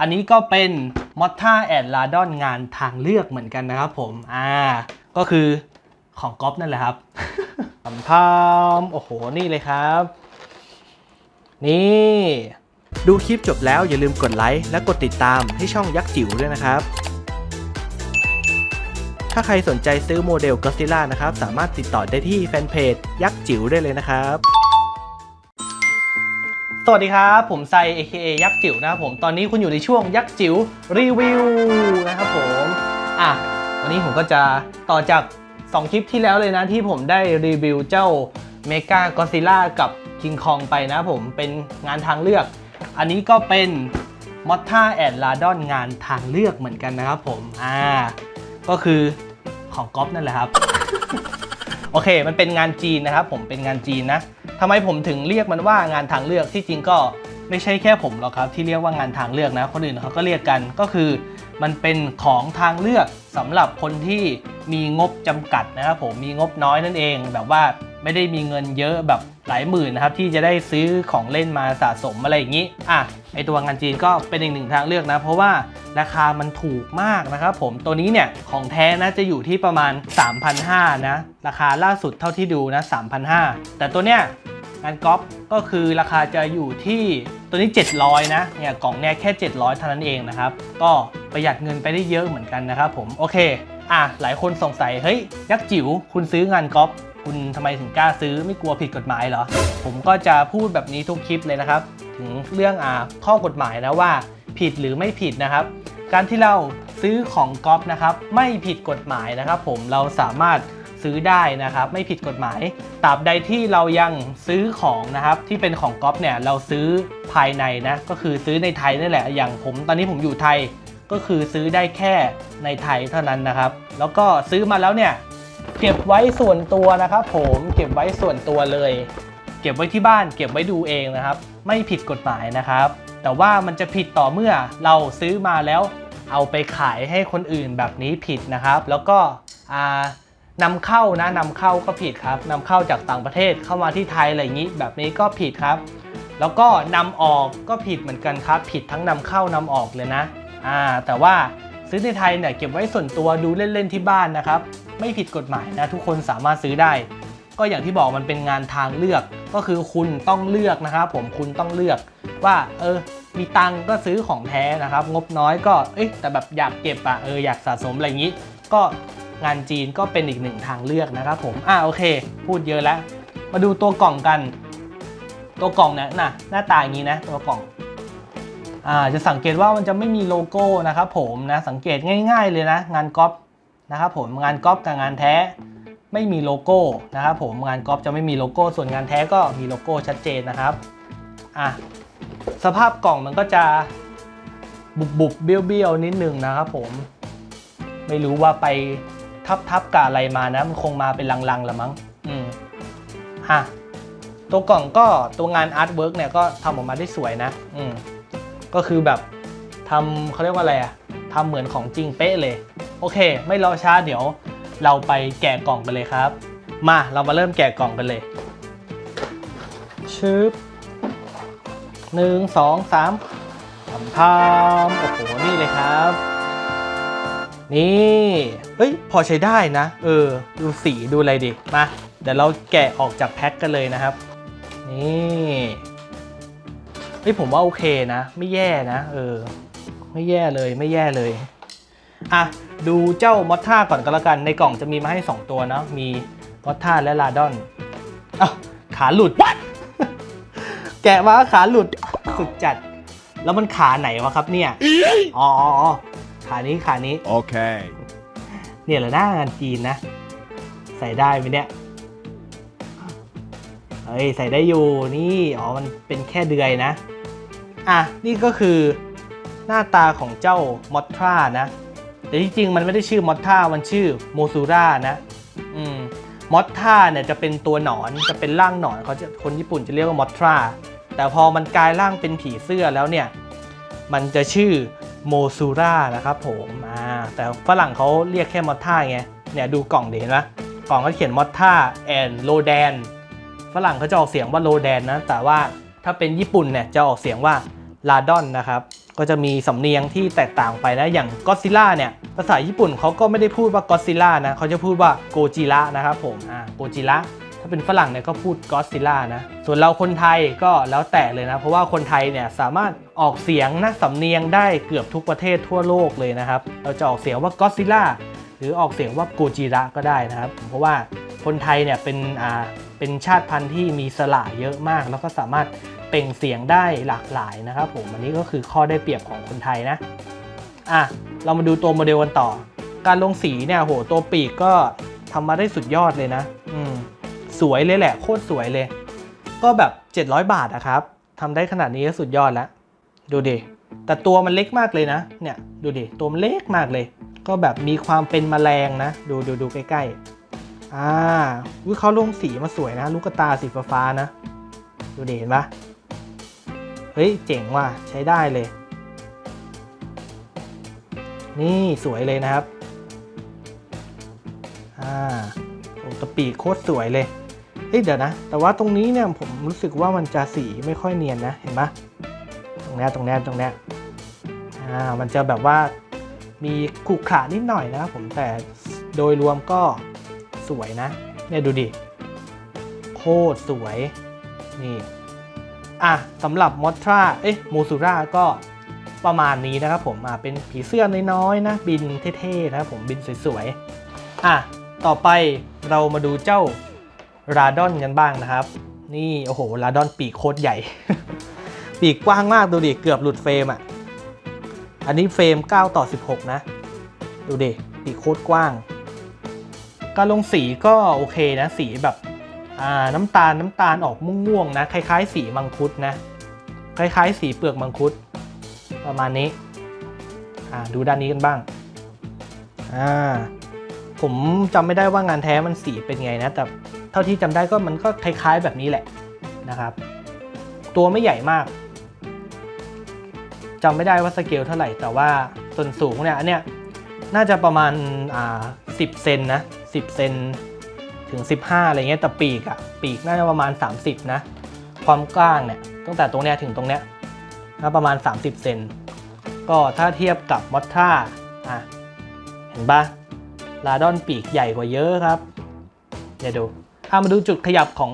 อันนี้ก็เป็นมอ t ท่าแอนลาดอนงานทางเลือกเหมือนกันนะครับผม อ่า ก็คือของก๊อฟนั่นแหละครับสัมพามโอ้โห นี่เลยครับ นี่ ดูคลิปจบแล้วอย่าลืมกดไลค์และกดติดตามให้ช่องยักษ์จิ๋วด้วยนะครับ ถ้าใครสนใจซื้อโมเดลก็ซิล่านะครับ สามารถติดต่อได้ที่แฟนเพจยักษ์จิ๋วได้เลยนะครับ สวัสดีครับ ผมไซ AKA ยักษ์จิ๋วนะครับผม ตอนนี้คุณอยู่ในช่วงยักษ์จิ๋วรีวิวนะครับผม อะ วันนี้ผมก็จะต่อจาก 2 คลิปที่แล้วเลยนะ ที่ผมได้รีวิวเจ้าเมกากอซิล่ากับคิงคองไปนะผม เป็นงานทางเลือก อันนี้ก็เป็นมอ t ท่าแอนลาดอนงานทางเลือกเหมือนกันนะครับผม อ่า ก็คือของก๊อฟนั่นแหละครับ โอเค มันเป็นงานจีนนะครับผม เป็นงานจีนนะ ทำไมผมถึงเรียกมันว่างานทางเลือกที่จริงก็ไม่ใช่แค่ผมหรอกครับที่เรียกว่างานทางเลือกนะ คนอื่นเขาก็เรียกกันก็คือ มันเป็นของทางเลือกสำหรับคนที่มีงบจำกัดนะครับผมมีงบน้อยนั่นเอง แบบว่าไม่ได้มีเงินเยอะแบบ หลายหมื่นนะครับที่จะได้ซื้อของเล่นมาสะสมอะไรอย่างนี้อะไอตัวงานจีนก็เป็นอีกหนึ่งทางเลือกนะ เพราะว่าราคามันถูกมากนะครับผมตัวนี้เนี่ยของแท้นะจะอยู่ที่ประมาณ 3,500นะราคาล่าสุดเท่าที่ดูนะ3,500แต่ตัวเนี้ยงานก๊อฟก็คือราคาจะอยู่ที่ตัวนี้ 700 นะเนี่ยกล่องเนี่ยแค่ 700เท่านั้นเองนะครับ ก็ประหยัดเงินไปได้เยอะเหมือนกันนะครับผมโอเคอะหลายคนสงสัยเฮ้ยยักษ์จิ๋วคุณซื้องานก๊อฟ คุณทำไมถึงกล้าซื้อไม่กลัวผิดกฎหมายเหรอ ผมก็จะพูดแบบนี้ทุกคลิปเลยนะครับ ถึงเรื่องอ่าข้อกฎหมายนะว่าผิดหรือไม่ผิดนะครับ การที่เราซื้อของก๊อฟนะครับ ไม่ผิดกฎหมายนะครับ ผมเราสามารถซื้อได้นะครับ ไม่ผิดกฎหมายตราบใดที่เรายังซื้อของนะครับ ที่เป็นของก๊อฟเนี่ยเราซื้อภายในนะก็คือซื้อในไทยนั่นแหละ อย่างผมตอนนี้ผมอยู่ไทยก็คือซื้อได้แค่ในไทยเท่านั้นนะครับ แล้วก็ซื้อมาแล้วเนี่ย เก็บไว้ส่วนตัวนะครับผมเก็บไว้ส่วนตัวเลย เก็บไว้ที่บ้าน เก็บไว้ดูเองนะครับ ไม่ผิดกฎหมายนะครับ แต่ว่ามันจะผิดต่อเมื่อเราซื้อมาแล้วเอาไปขายให้คนอื่นแบบนี้ผิดนะครับ แล้วก็อ่านำเข้านะนำเข้าก็ผิดครับนำเข้าจากต่างประเทศเข้ามาที่ไทยอะไรอย่างนี้แบบนี้ก็ผิดครับ แล้วก็นำออกก็ผิดเหมือนกันครับ ผิดทั้งนำเข้านำออกเลยนะอ่าแต่ว่าซื้อในไทยเนี่ยเก็บไว้ส่วนตัวดูเล่นๆที่บ้านนะครับ ไม่ผิดกฎหมายนะทุกคนสามารถซื้อได้ ก็อย่างที่บอกมันเป็นงานทางเลือก ก็คือคุณต้องเลือกนะครับผมคุณต้องเลือกว่าเออมีตังก็ซื้อของแท้นะครับ งบน้อยก็เอ้ยแต่แบบอยากเก็บอะเอออยากสะสมอะไรอย่างนี้ ก็งานจีนก็เป็นอีกหนึ่งทางเลือกนะครับผมอ่าโอเค พูดเยอะแล้วมาดูตัวกล่องกัน ตัวกล่องเนี่ยนะหน้าตาอย่างนี้นะตัวกล่องอ่าจะสังเกตว่ามันจะไม่มีโลโก้นะครับผมนะสังเกตง่าย ๆเลยนะ งานก๊อป นะครับผมงานก๊อปกับงานแท้ไม่มีโลโก้นะครับผมงานก๊อปจะไม่มีโลโก้ส่วนงานแท้ก็มีโลโก้ชัดเจนนะครับอะสภาพกล่องมันก็จะบุบบุบเบี้ยวเบี้ยวนิดนึงนะครับผมไม่รู้ว่าไปทับทับกับอะไรมานะมันคงมาเป็นลังๆละมั้งอืมอะตัวกล่องก็ตัวงานอาร์ตเวิร์กเนี่ยก็ทำออกมาได้สวยนะ อืมก็คือแบบทำเขาเรียกว่าอะไรอะ ทำเหมือนของจริงเป๊ะเลย โอเค ไม่รอช้าเดี๋ยวเราไปแกะกล่องกันเลยครับ มาเรามาเริ่มแกะกล่องกันเลยชึบหนึ่งสองสามสัมพามโอ้โห นี่เลยครับ นี่ เฮ้ย พอใช้ได้นะ เออ ดูสีดูอะไรดิ มา เดี๋ยวเราแกะออกจากแพ็คกันเลยนะครับ นี่เฮ้ยผมว่าโอเคนะ ไม่แย่นะ เออ ไม่แย่เลยไม่แย่เลยอะดูเจ้ามอสท่าก่อนก็แล้วกัน ในกล่องจะมีมาให้ 2 ตัวเนาะมีมอสท่าและลาดอนอ้าวขาหลุด แกะมาขาหลุดสุดจัด แล้วมันขาไหนวะครับเนี่ยอ๋ออ๋ออ๋อขานี้ขานี้ Okay. เนี่ยแหละหน้างานจีนนะ ใส่ได้ไหมเนี่ยเฮ้ยใส่ได้อยู่นี่อ๋อมันเป็นแค่เดือยนะ อะนี่ก็คือ หน้าตาของเจ้ามอทรานะ แต่ที่จริงมันไม่ได้ชื่อมอทรามันชื่อโมซูรานะอืมมอทราเนี่ยจะเป็นตัวหนอนจะเป็นร่างหนอนเขาจะคนญี่ปุ่นจะเรียกว่ามอทราแต่พอมันกลายร่างเป็นผีเสื้อแล้วเนี่ย มันจะชื่อโมซูรานะครับผมอ่าแต่ฝรั่งเขาเรียกแค่มอท่าไงเนี่ยดูกล่องดิเห็นไหมกล่องเขาเขียนมอทท่าแอนโลแดนฝรั่งเขาจะออกเสียงว่าโลแดนนะ แต่ว่าถ้าเป็นญี่ปุ่นเนี่ยจะออกเสียงว่าลาดอนนะครับ ก็จะมีสำเนียงที่แตกต่างไปนะอย่างก็ซิล่าเนี่ยภาษาญี่ปุ่นเขาก็ไม่ได้พูดว่าก็ซิล่านะเขาจะพูดว่าโกจิระนะครับผมอ่าโกจิระถ้าเป็นฝรั่งเนี่ยก็พูดก็ซิล่านะส่วนเราคนไทยก็แล้วแต่เลยนะ เพราะว่าคนไทยเนี่ยสามารถออกเสียงนะสำเนียงได้เกือบทุกประเทศทั่วโลกเลยนะครับ เราจะออกเสียงว่าก็ซิล่าหรือออกเสียงว่าโกจิระก็ได้นะครับ เพราะว่าคนไทยเนี่ยเป็นอ่าเป็นชาติพันธุ์ที่มีสระเยอะมาก แล้วก็สามารถ เปล่งเสียงได้หลากหลายนะครับผมอันนี้ก็คือข้อได้เปรียบของคนไทยนะอะเรามาดูตัวโมเดลกันต่อ การลงสีเนี่ยโหตัวปีกก็ทำมาได้สุดยอดเลยนะ อืมสวยเลยแหละ โคตรสวยเลย ก็แบบ 700 บาทอะครับทำได้ขนาดนี้ก็สุดยอดแล้วดูดิแต่ตัวมันเล็กมากเลยนะ เนี่ยดูดิตัวมันเล็กมากเลย ก็แบบมีความเป็นแมลงนะ ดูดูดูใกล้ๆอ่าอุ้ยเขาลงสีมาสวยนะ ลูกตาสีฟ้าๆนะ ดูดิเห็นปะ เฮ้ย เจ๋งว่ะ ใช้ได้เลย นี่สวยเลยนะครับ อ่าโอ้ตะปีโคตรสวยเลยเฮ้ยเดี๋ยวนะ แต่ว่าตรงนี้เนี่ยผมรู้สึกว่ามันจะสีไม่ค่อยเนียนนะ เห็นปะตรงเนี้ยตรงเนี้ยตรงเนี้ยอ่า มันจะแบบว่ามีขรุขระนิดหน่อยนะครับผม แต่โดยรวมก็สวยนะ เนี่ยดูดิ โคตรสวย นี่ อะสำหรับมอทราเอ๊ะโมซูราก็ประมาณนี้นะครับผมอ่าเป็นผีเสื้อน้อยๆนะ บินเท่ๆนะครับผมบินสวยๆอะต่อไปเรามาดูเจ้าราดอนกันบ้างนะครับ นี่โอ้โหราดอนปีกโคตรใหญ่ ปีกกว้างมากดูดิเกือบหลุดเฟรมอะอันนี้เฟรม 9 ต่อ 16 นะ ดูดิปีกโคตรกว้าง การลงสีก็โอเคนะ สีแบบ น้ำตาลน้ำตาลออกม่วงๆนะคล้ายๆ สีมังคุดนะคล้ายๆ สีเปลือกมังคุด ประมาณนี้ดูด้านนี้กันบ้างผมจำไม่ได้ว่างานแท้มันสีเป็นไงนะแต่เท่าที่จำได้ก็มันก็คล้ายๆแบบนี้แหละนะครับ ตัวไม่ใหญ่มากจำไม่ได้ว่าสเกลเท่าไหร่แต่ว่าส่วนสูงเนี่ยอันเนี้ยน่าจะประมาณอ่า10เซนนะ10เซน ถึง 15 อะไรเงี้ยแต่ปีกอะปีกน่าจะประมาณ 30 นะ ความกว้างเนี่ยตั้งแต่ตรงเนี้ยถึงตรงเนี้ยน่าประมาณ 30 เซนก็ถ้าเทียบกับมอทราอะเห็นปะลาดอนปีกใหญ่กว่าเยอะครับเดี๋ยวดูเอามาดูจุดขยับของ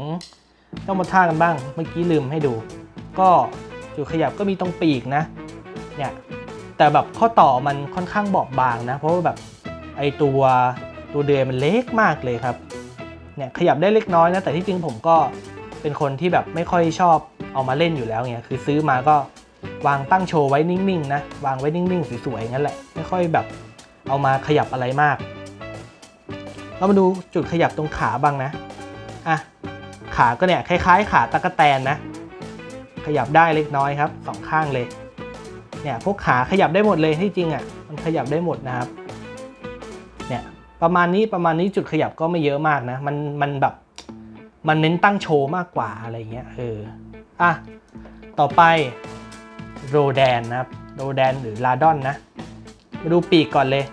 เจ้ามอท่ากันบ้าง เมื่อกี้ลืมให้ดู ก็จุดขยับก็มีตรงปีกนะเนี่ยแต่แบบข้อต่อมันค่อนข้างบอบบางนะ เพราะว่าแบบไอตัวตัวเดือยมันเล็กมากเลยครับ เนี่ยขยับได้เล็กน้อยนะ แต่ที่จริงผมก็เป็นคนที่แบบไม่ค่อยชอบเอามาเล่นอยู่แล้วไงคือซื้อมาก็วางตั้งโชว์ไว้นิ่งๆนะ วางไว้นิ่งๆสวยๆงั้นแหละ ไม่ค่อยแบบเอามาขยับอะไรมาก เรามาดูจุดขยับตรงขาบ้างนะ อะ ขาก็เนี่ยคล้ายๆ ขาตะกะแตนนะ ขยับได้เล็กน้อยครับสองข้างเลย เนี่ยพวกขาขยับได้หมดเลยที่จริงอะ มันขยับได้หมดนะครับ เนี่ย ประมาณนี้ประมาณนี้จุดขยับก็ไม่เยอะมากนะ มันมันแบบมันเน้นตั้งโชว์มากกว่าอะไรเงี้ยเอออะต่อไปโรแดนนะครับโรแดนหรือลาดอนนะ มาดูปีกก่อนเลย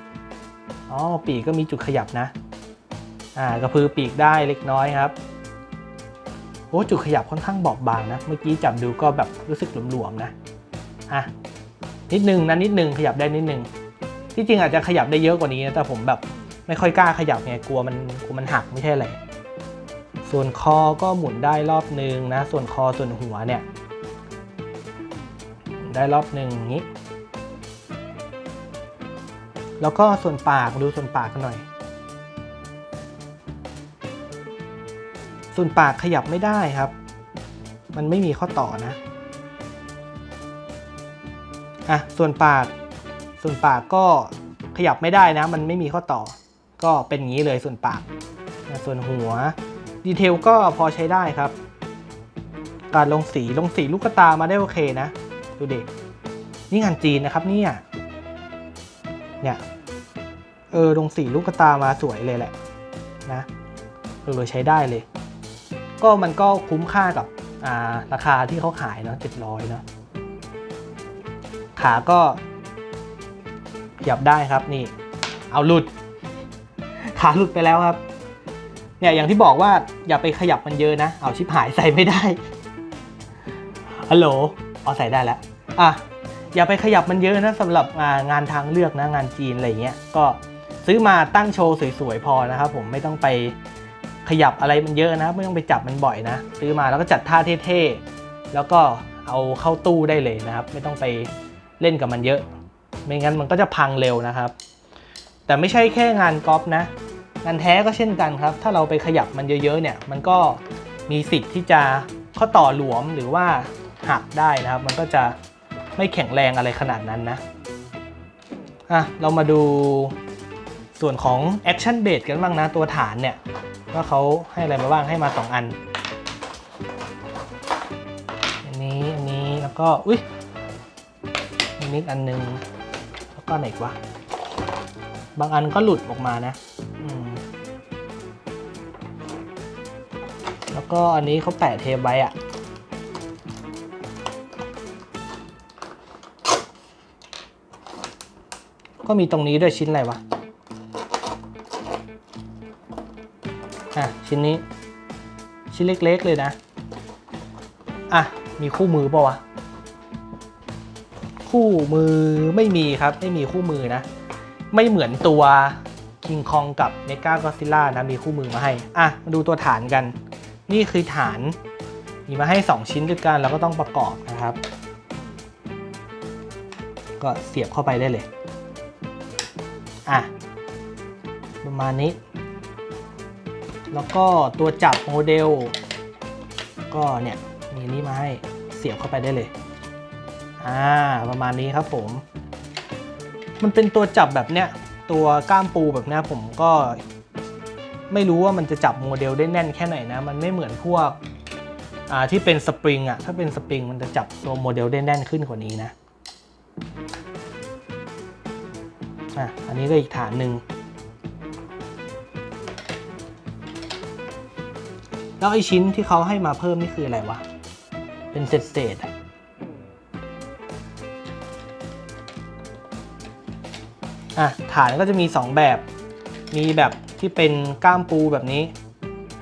อ๋อปีกก็มีจุดขยับนะอ่ากระพือปีกได้เล็กน้อยครับโอ้จุดขยับค่อนข้างบอบบางนะ เมื่อกี้จับดูก็แบบรู้สึกหลวมๆนะอะนิดนึงนะนิดนึงขยับได้นิดนึง ที่จริงอาจจะขยับได้เยอะกว่านี้นะแต่ผมแบบ ไม่ค่อยกล้าขยับไงกลัวมันกลัวมันหักไม่ใช่อะไรส่วนคอก็หมุนได้รอบนึงนะ ส่วนคอส่วนหัวเนี่ยได้รอบหนึ่งอย่างนี้ แล้วก็ส่วนปากดูส่วนปากกันหน่อย ส่วนปากขยับไม่ได้ครับ มันไม่มีข้อต่อนะอะส่วนปาก ส่วนปากก็ขยับไม่ได้นะ มันไม่มีข้อต่อ ก็เป็นอย่างนี้เลยส่วนปากนะส่วนหัวดีเทลก็พอใช้ได้ครับ การลงสีลงสีลูกตามาได้โอเคนะ ดูเด็กนี่งานจีนนะครับเนี่ยเนี่ยเออลงสีลูกตามาสวยเลยแหละนะเออใช้ได้เลย ก็มันก็คุ้มค่ากับาราคาที่เขาขายเนาะเจ็ดร้อยเนาะขาก็ขยับได้ครับนี่ เอาหลุด ขาหลุดไปแล้วครับ เนี่ยอย่างที่บอกว่าอย่าไปขยับมันเยอะนะ เอาชิบหายใส่ไม่ได้ฮัลโหลเอาใส่ได้แล้วอะอย่าไปขยับมันเยอะนะสำหรับงานงานทางเลือกนะงานจีนอะไรเงี้ยก็ซื้อมาตั้งโชว์สวยๆพอนะครับผมไม่ต้องไปขยับอะไรมันเยอะนะ ไม่ต้องไปจับมันบ่อยนะ ซื้อมาแล้วก็จัดท่าเท่ๆแล้วก็เอาเข้าตู้ได้เลยนะครับ ไม่ต้องไปเล่นกับมันเยอะ ไม่งั้นมันก็จะพังเร็วนะครับ แต่ไม่ใช่แค่งานกอล์ฟนะ งานแท้ก็เช่นกันครับ ถ้าเราไปขยับมันเยอะๆเนี่ย มันก็มีสิทธิ์ที่จะข้อต่อหลวมหรือว่าหักได้นะครับ มันก็จะไม่แข็งแรงอะไรขนาดนั้นนะอะเรามาดูส่วนของ Action Base กันบ้างนะ ตัวฐานเนี่ย ว่าเขาให้อะไรมาบ้างให้มา 2 อัน อันนี้อันนี้แล้วก็ อุ้ยอันนี้อันหนึง แล้วก็ไหนวะบางอันก็หลุดออกมานะ ก็อันนี้เขาแปะเทปไว้อะก็มีตรงนี้ด้วยชิ้นอะไรวะ อะ ชิ้นนี้ ชิ้นเล็กๆเลยนะ อะ มีคู่มือปล่าวะ คู่มือไม่มีครับ ไม่มีคู่มือนะ ไม่เหมือนตัว King Kong กับ Mega Godzilla นะ มีคู่มือมาให้ อะ มาดูตัวฐานกัน นี่คือฐานมีมาให้ 2 ชิ้นด้วยกันแล้วก็ต้องประกอบนะครับ ก็เสียบเข้าไปได้เลยอะประมาณนี้ แล้วก็ตัวจับโมเดล ก็เนี่ยมีนี้มาให้เสียบเข้าไปได้เลยอ่าประมาณนี้ครับผม มันเป็นตัวจับแบบเนี้ยตัวก้ามปูแบบเนี้ยผมก็ ไม่รู้ว่ามันจะจับโมเดลได้แน่นแค่ไหนนะ มันไม่เหมือนพวกที่เป็นสปริงอะถ้าเป็นสปริงมันจะจับตัวโมเดลได้แน่นขึ้นกว่านี้นะอะอันนี้ก็อีกฐานหนึ่งแล้วไอชิ้นที่เขาให้มาเพิ่มนี่คืออะไรวะ เป็นเศษเศษอะอะฐานก็จะมี 2 แบบ มีแบบ ที่เป็นก้ามปูแบบนี้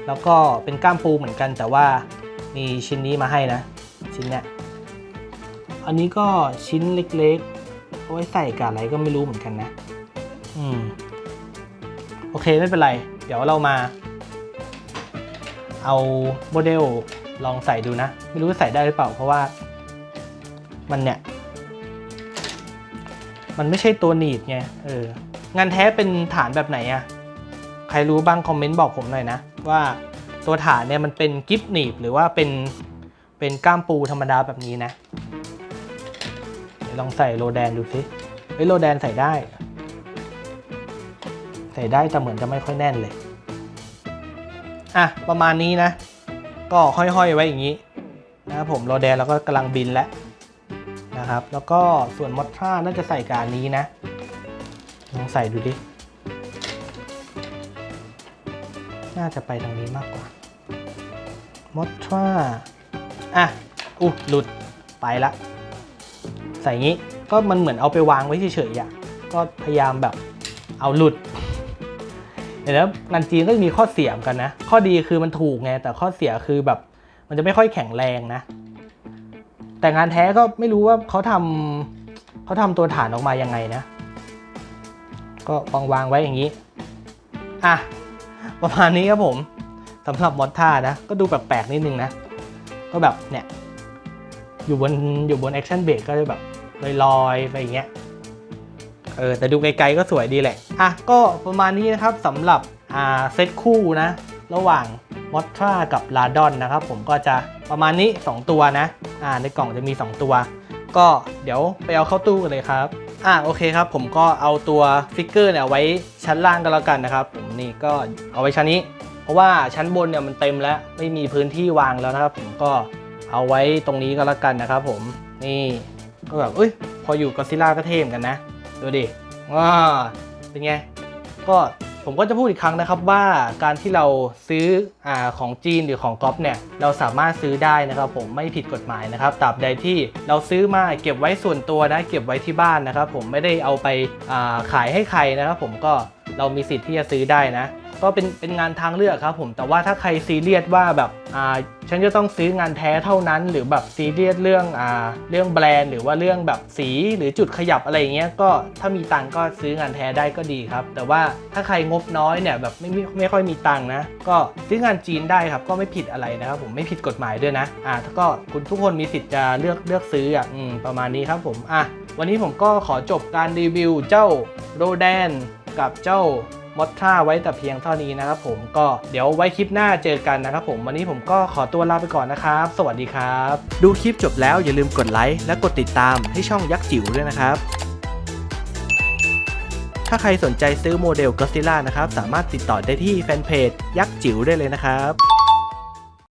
แล้วก็เป็นก้ามปูเหมือนกัน แต่ว่ามีชิ้นนี้มาให้นะ ชิ้นเนี้ยอันนี้ก็ชิ้นเล็กๆเอาไว้ใส่กับอะไรก็ไม่รู้เหมือนกันนะ อืม โอเคไม่เป็นไร เดี๋ยวเรามา เอาโมเดลลองใส่ดูนะ ไม่รู้ใส่ได้หรือเปล่า เพราะว่า มันเนี่ย มันไม่ใช่ตัวหนีบไง เออ งานแท้เป็นฐานแบบไหนอะ ใครรู้บ้างคอมเมนต์บอกผมหน่อยนะ ว่าตัวฐานเนี่ยมันเป็นกิฟหนีบหรือว่าเป็นเป็นก้ามปูธรรมดาแบบนี้นะ ลองใส่โรแดนดูสิเฮ้ยโรแดนใส่ได้ ใส่ได้แต่เหมือนจะไม่ค่อยแน่นเลย อะ ประมาณนี้นะ ก็ห้อยๆไว้อย่างนี้นะครับผมโรแดนแล้วก็กำลังบินแล้วนะครับ แล้วก็ส่วนมอตราน่าจะใส่กับอันนี้นะ ลองใส่ดูดิ น่าจะไปทางนี้มากกว่ามอตราอะอุ๊ยหลุดไปละใส่งี้ก็มันเหมือนเอาไปวางไว้เฉยๆอะก็พยายามแบบเอาหลุดเดี๋ยวแล้วงานจีนก็จะมีข้อเสียมกันนะ ข้อดีคือมันถูกไง แต่ข้อเสียคือแบบ มันจะไม่ค่อยแข็งแรงนะ แต่งานแท้ก็ไม่รู้ว่าเขาทำเขาทำตัวฐานออกมายังไงนะ ก็วางวางไว้อย่างนี้ อะ ประมาณนี้ครับผมสำหรับมอดท่านะ ก็ดูแปลกๆนิดนึงนะ ก็แบบเนี่ย อยู่บนอยู่บนแอคชั่นเบรกก็จะแบบลอยๆไปอย่างเงี้ยเออแต่ดูไกลๆก็สวยดีแหละ อะ ก็ประมาณนี้นะครับสำหรับอ่าเซตคู่นะ ระหว่างมอ t ทรากับลาดอนนะครับ ผมก็จะประมาณนี้ 2 ตัวนะ อ่าในกล่องจะมี 2 ตัว ก็เดี๋ยวไปเอาเข้าตู้กันเลยครับ อ่าโอเคครับ ผมก็เอาตัวฟิกเกอร์เนี่ยไว้ชั้นล่างก็แล้วกันนะครับ ผมนี่ก็เอาไว้ชั้นนี้ เพราะว่าชั้นบนเนี่ยมันเต็มแล้วไม่มีพื้นที่วางแล้วนะครับ ผมก็เอาไว้ตรงนี้ก็แล้วกันนะครับ ผมนี่ก็แบบเอ้ยพออยู่ก็ซิล่าก็เท่มกันนะดูดิว้าเป็นไงก็ ผมก็จะพูดอีกครั้งนะครับว่าการที่เราซื้ออของจีนหรือของก๊อฟเนี่ยเราสามารถซื้อได้นะครับผมไม่ผิดกฎหมายนะครับตราบใดที่เราซื้อมาเก็บไว้ส่วนตัวนะเก็บไว้ที่บ้านนะครับผมไม่ได้เอาไปาขายให้ใครนะครับผมก็เรามีสิทธิ์ที่จะซื้อได้นะ ก็เป็นเป็นงานทางเลือกครับผมแต่ว่าถ้าใครซีเรียสว่าแบบอ่าฉันจะต้องซื้องานแท้เท่านั้น หรือแบบซีเรียสเรื่องอ่าเรื่องแบรนด์ หรือว่าเรื่องแบบสีหรือจุดขยับอะไรอย่างเงี้ยก็ถ้ามีตังก็ซื้องานแท้ได้ก็ดีครับ แต่ว่าถ้าใครงบน้อยเนี่ยแบบไม่ไม่ไม่ค่อยมีตังนะ ก็ซื้องานจีนได้ครับก็ไม่ผิดอะไรนะครับผมไม่ผิดกฎหมายด้วยนะอ่าถ้าก็คุณทุกคนมีสิทธิ์จะเลือกเลือกซื้ออะอืมประมาณนี้ครับผมอะวันนี้ผมก็ขอจบการรีวิวเจ้าโรแดนกับเจ้า มอดท่าไว้แต่เพียงเท่านี้นะครับผมก็เดี๋ยวไว้คลิปหน้าเจอกันนะครับผมวันนี้ผมก็ขอตัวลาไปก่อนนะครับ สวัสดีครับ ดูคลิปจบแล้วอย่าลืมกดไลค์และกดติดตามให้ช่องยักษ์จิ๋วด้วยนะครับ ถ้าใครสนใจซื้อโมเดลก็ซิล่านะครับ สามารถติดต่อได้ที่แฟนเพจยักษ์จิ๋วได้เลยนะครับ